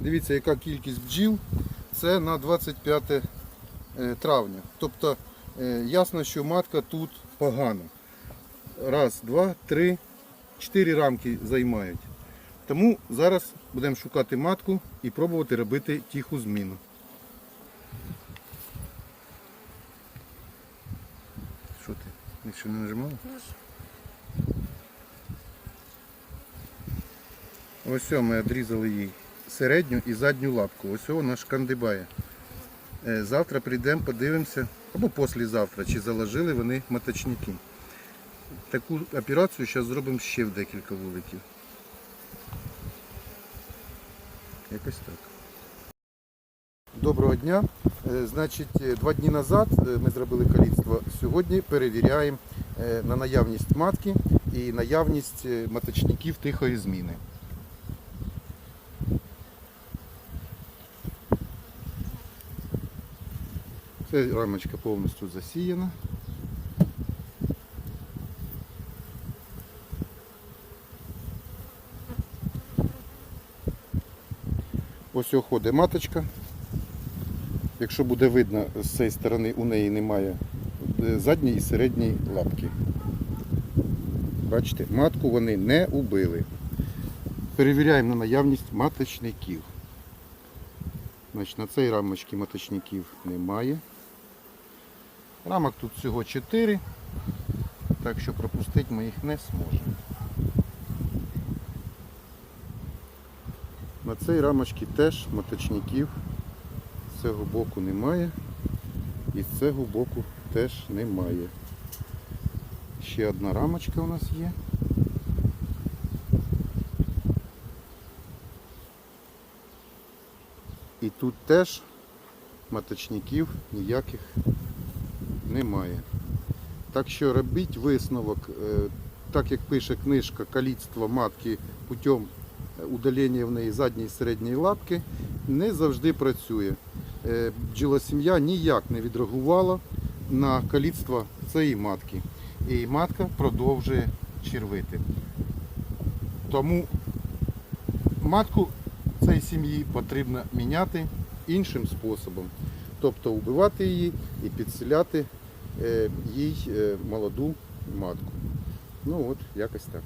Дивіться, яка кількість бджіл. Це на 25 е, травня. Тобто е, ясно, що матка тут погана. Раз, два, три, чотири рамки займають. Тому зараз будемо шукати матку і пробувати робити тиху зміну. Що ти? Якщо не нажимала? Ось о, ми відрізали їй середню і задню лапку. Ось вона шкандибає. Е, Завтра прийдемо, подивимося, або післязавтра, чи заложили вони маточники. Таку операцію зараз зробимо ще в декілька вуликів. Якось так. Доброго дня. Е, Значить, е, два дні назад ми зробили каліцтво. Сьогодні перевіряємо на наявність матки і наявність маточників тихої зміни. Рамочка повністю засіяна. Ось ходить маточка. Якщо буде видно, з цієї сторони у неї немає е, задньої і середньої лапки. Бачите, матку вони не убили. Перевіряємо на наявність маточників. Значить, на цій рамочці маточників немає. Рамок тут всього 4, так що пропустити ми їх не зможемо. На цій рамочці теж маточників з цього боку немає і з цього боку теж немає. Ще одна рамочка у нас є. І тут теж маточників ніяких немає. Так що робіть висновок, е, так як пише книжка каліцтво матки путем удалення в неї задньої і середньої лапки, не завжди працює. Е, Бджолосім'я ніяк не відреагувала на каліцтво цієї матки. І матка продовжує червити. Тому матку цієї сім'ї потрібно міняти іншим способом. Тобто вбивати її і підселяти е, їй е, молоду матку. Ну от, якось так.